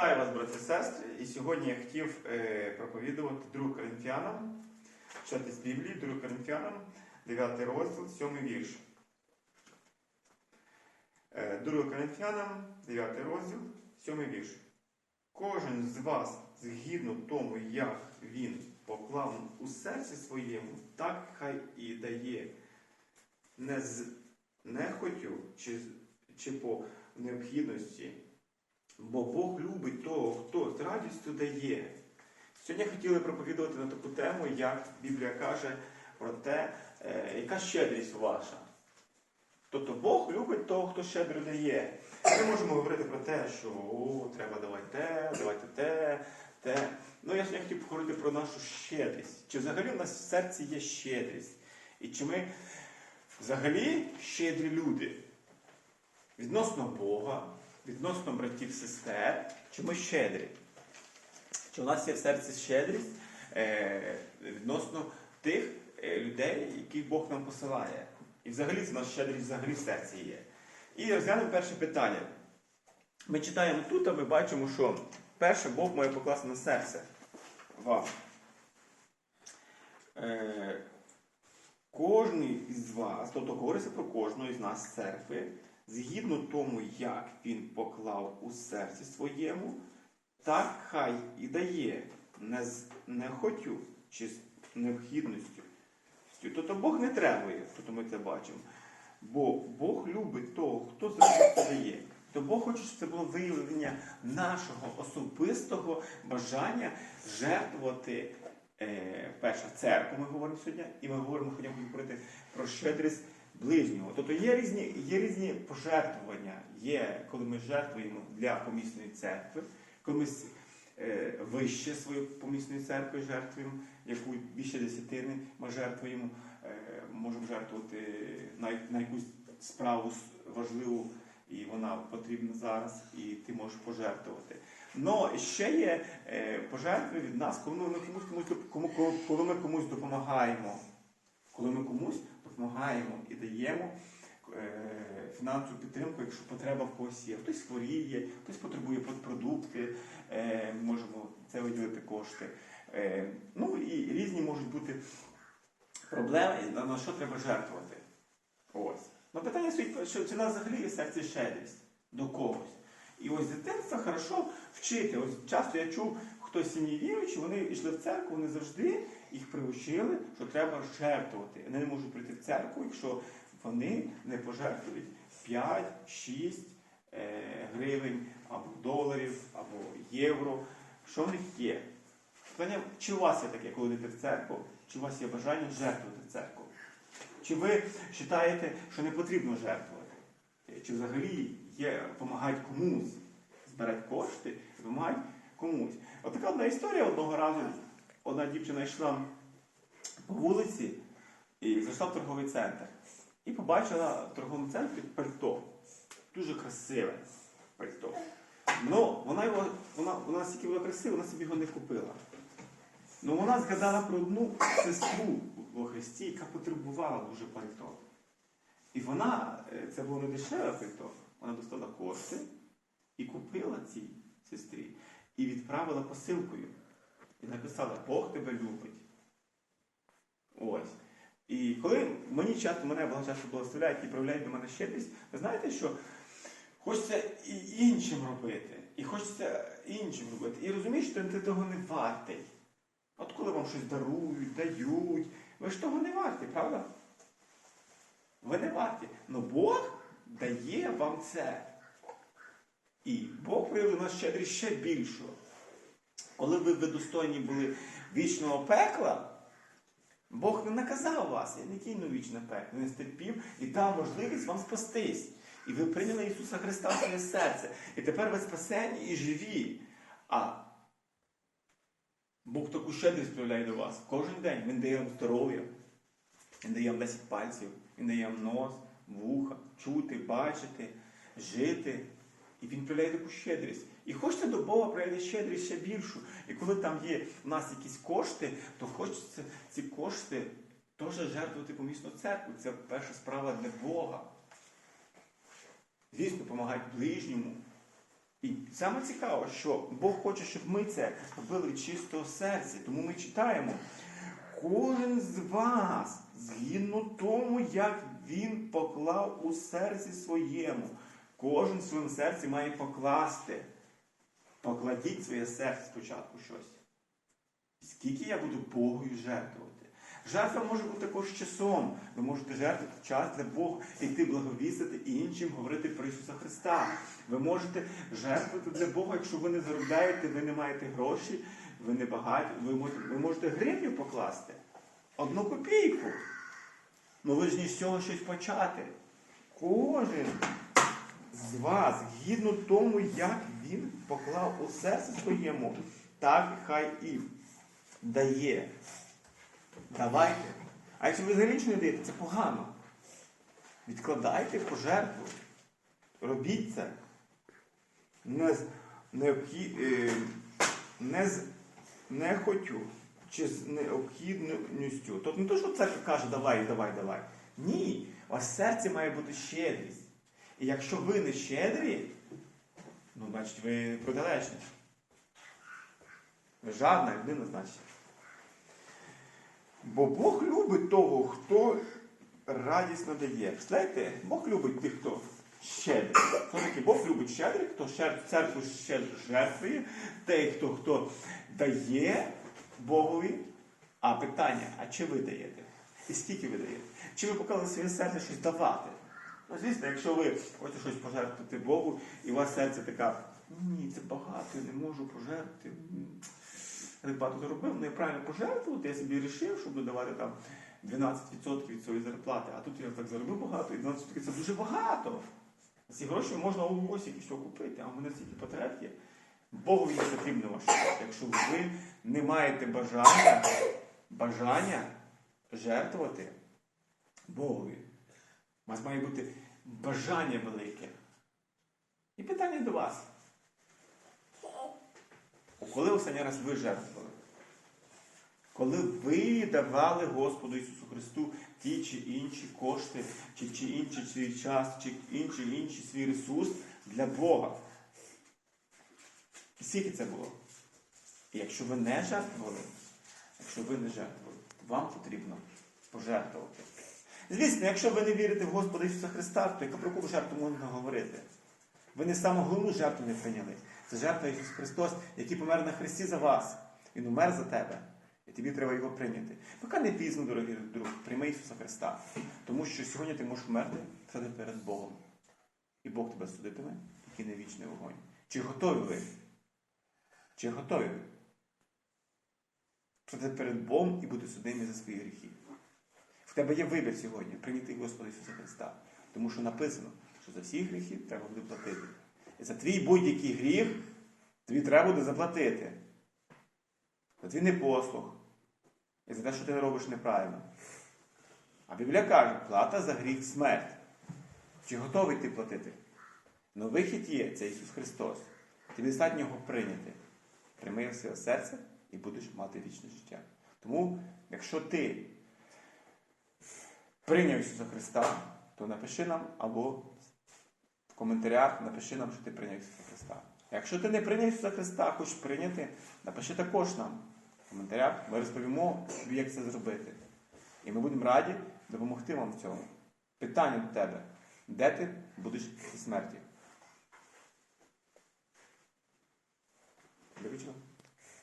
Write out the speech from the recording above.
Вітаю вас, брати і сестри. І сьогодні я хотів е, проповідувати 2 Коринфянам, читати з Біблії, 2 Коринфянам, 9 розділ, 7 вірш. Е, 2 Коринфянам, 9 розділ, 7 вірш. Кожен з вас, згідно тому, як він поклав у серці своєму, так хай і дає не з нехотю чи, чи по необхідності. Бо Бог любить того, хто з радістю дає. Сьогодні хотіли проповідувати на таку тему, як Біблія каже про те, е, яка щедрість ваша. Тобто Бог любить того, хто щедро дає. Ми можемо говорити про те, що о, треба давати те, давайте те, те. Ну я не хотів поговорити про нашу щедрість. Чи взагалі в нас в серці є щедрість? І чи ми взагалі щедрі люди? Відносно Бога, відносно братів сестер, чи ми щедрі? Чи у нас є в серці щедрість е, відносно тих е, людей, яких Бог нам посилає? І взагалі це наша щедрість взагалі в серці є. І розглянемо перше питання. Ми читаємо тут, а ми бачимо, що перше Бог має покласти на серце вам. Е, Кожний із вас, тобто говориться про кожного із нас з церкви, згідно тому, як він поклав у серці своєму, так хай і дає, не з нехотю чи з необхідністю. Тобто Бог не требує, тобто ми це бачимо. Бо Бог любить того, хто завжди дає. То Бог хоче, щоб це було виявлення нашого особистого бажання жертвувати е, перша церкву, ми говоримо сьогодні, і ми говоримо, хотімо говорити про щедрість ближнього. Тобто є різні, є різні пожертвування. Є, коли ми жертвуємо для помісної церкви, коли ми е, вище свою помісної церкви жертвуємо, яку більше десятини ми жертвуємо, е, можемо жертвувати на, на якусь справу важливу, і вона потрібна зараз, і ти можеш пожертвувати. Но ще є е, пожертви від нас, коли ми комусь, комусь кому, кому- коли ми комусь допомагаємо. Коли ми комусь допомагаємо і даємо е, фінансову підтримку, якщо потреба в когось є. Хтось хворіє, хтось потребує продукти, е, можемо це виділити кошти. Е, ну і різні можуть бути проблеми, на, що треба жертвувати. Ось. Ну питання стоїть, що нас взагалі є в серці щедрість до когось. І ось з дитинства хорошо вчити. Ось часто я чув, хто сім'ї віруючі, вони йшли в церкву, вони завжди їх приучили, що треба жертвувати. Вони не можуть прийти в церкву, якщо вони не пожертвують 5, 6 е, гривень, або доларів, або євро. Що в них є? Питання, чи у вас є таке, коли йдете в церкву, чи у вас є бажання жертвувати церкву? Чи ви вважаєте, що не потрібно жертвувати? Чи взагалі є допомагати комусь, збирати кошти і допомагати комусь? От така одна історія одного разу. Одна дівчина йшла по вулиці і зайшла в торговий центр. І побачила в торговому центрі пальто. Дуже красиве пальто. Ну, вона його, вона, вона настільки була красива, вона собі його не купила. Ну вона згадала про одну сестру во Христі, яка потребувала дуже пальто. І вона, е, це було не дешеве пальто, вона достала кошти і купила цій сестрі. І відправила посилкою. І написала, Бог тебе любить. Ось. І коли мені часто, мене багато часто благословляють і проявляють до мене щедрість, ви знаєте, що хочеться і іншим робити, і хочеться іншим робити. І розумієш, що ти того не вартий. От коли вам щось дарують, дають, ви ж того не варті, правда? Ви не варті. Но Бог дає вам це. І Бог проявив нас щедрість ще більшого. Коли ви, достойні були вічного пекла, Бог не наказав вас, я не кину вічне пекло, не стерпів і дав можливість вам спастись. І ви прийняли Ісуса Христа в своє серце. І тепер ви спасені і живі. А Бог таку щедрість проявляє до вас. Кожен день Він дає вам здоров'я, Він дає вам 10 пальців, Він дає вам нос, вуха, чути, бачити, жити. І він проявляє таку щедрість. І хочете до Бога проявляти щедрість ще більшу. І коли там є в нас якісь кошти, то хочеться ці кошти теж жертвувати помісну церкву. Це перша справа для Бога. Звісно, допомагати ближньому. І саме цікаво, що Бог хоче, щоб ми це робили чистого серця. Тому ми читаємо. Кожен з вас, згідно тому, як він поклав у серці своєму, кожен в своєму серці має покласти. Покладіть своє серце спочатку щось. Скільки я буду Богою жертвувати? Жертва може бути також часом. Ви можете жертвувати час для Бога, іти благовістити іншим говорити про Ісуса Христа. Ви можете жертвувати для Бога, якщо ви не заробляєте, ви не маєте грошей, ви не багаті, ви можете, ви можете гривню покласти. Одну копійку. Ну ви ж ні з цього щось почати. Кожен з вас, гідно тому, як він поклав у серце своєму, так хай і дає. Давайте. А якщо ви взагалі не даєте, це погано. Відкладайте пожертву. Робіть це. Не з необхід... е, не з нехотю чи з необхідністю. Тобто не то, що церква каже, давай, давай, давай. Ні. Вас в має бути щедрість. І якщо ви не щедрі, ну, значить, ви протилежні. Ви жадна людина, значить. Бо Бог любить того, хто радісно дає. Знаєте, Бог любить тих, хто щедрий. Хто такий? Бог любить щедрих, хто церкву жертвує, той, хто, хто дає Богові. А питання, а чи ви даєте? І скільки ви даєте? Чи ви поклали своє серце щось давати? Ну, звісно, якщо ви хочете щось пожертвувати Богу, і у вас серце така, ні, це багато, я не можу пожертвувати. Я багато заробив, ну я правильно пожертвувати, я собі вирішив, щоб додавати там 12% від своєї зарплати, а тут я так заробив багато, і 12% це дуже багато. Ці гроші можна у ось якісь купити, а в мене стільки потреб є. Богові не потрібно ваше. Якщо ви не маєте бажання, бажання жертвувати Богові, у вас має бути бажання велике. І питання до вас. Коли останній раз ви жертвували? Коли ви давали Господу Ісусу Христу ті чи інші кошти, чи, чи інший свій час, чи інший інший свій ресурс для Бога. Скільки це було? І якщо ви не жертвували, якщо ви не жертвували, вам потрібно пожертвувати. Звісно, якщо ви не вірите в Господа Ісуса Христа, то яка про яку жертву можна говорити? Ви не саму головну жертву не прийняли. Це жертва Ісус Христос, який помер на Христі за вас. Він умер за тебе. І тобі треба його прийняти. Поки не пізно, дорогий друг, прийми Ісуса Христа. Тому що сьогодні ти можеш вмерти стати перед Богом. І Бог тебе судитиме, який не вічний вогонь. Чи готові ви? Чи готові? Стати перед Богом і бути судимі за свої гріхи. В тебе є вибір сьогодні прийняти Господа Ісуса Христа. Тому що написано, що за всі гріхи треба буде платити. І за твій будь-який гріх тобі треба буде заплатити. За твій непослух. І за те, що ти не робиш неправильно. А Біблія каже, плата за гріх смерть. Чи готовий ти платити? Ну вихід є, це Ісус Христос. Тобі достатньо його прийняти. Прийми його серце і будеш мати вічне життя. Тому, якщо ти прийняв Ісуса Христа, то напиши нам або в коментарях напиши нам, що ти прийняв Ісуса Христа. Якщо ти не прийняв Ісуса Христа, хочеш прийняти, напиши також нам в коментарях. Ми розповімо тобі, як це зробити. І ми будемо раді допомогти вам в цьому. Питання до тебе. Де ти будеш після смерті? До.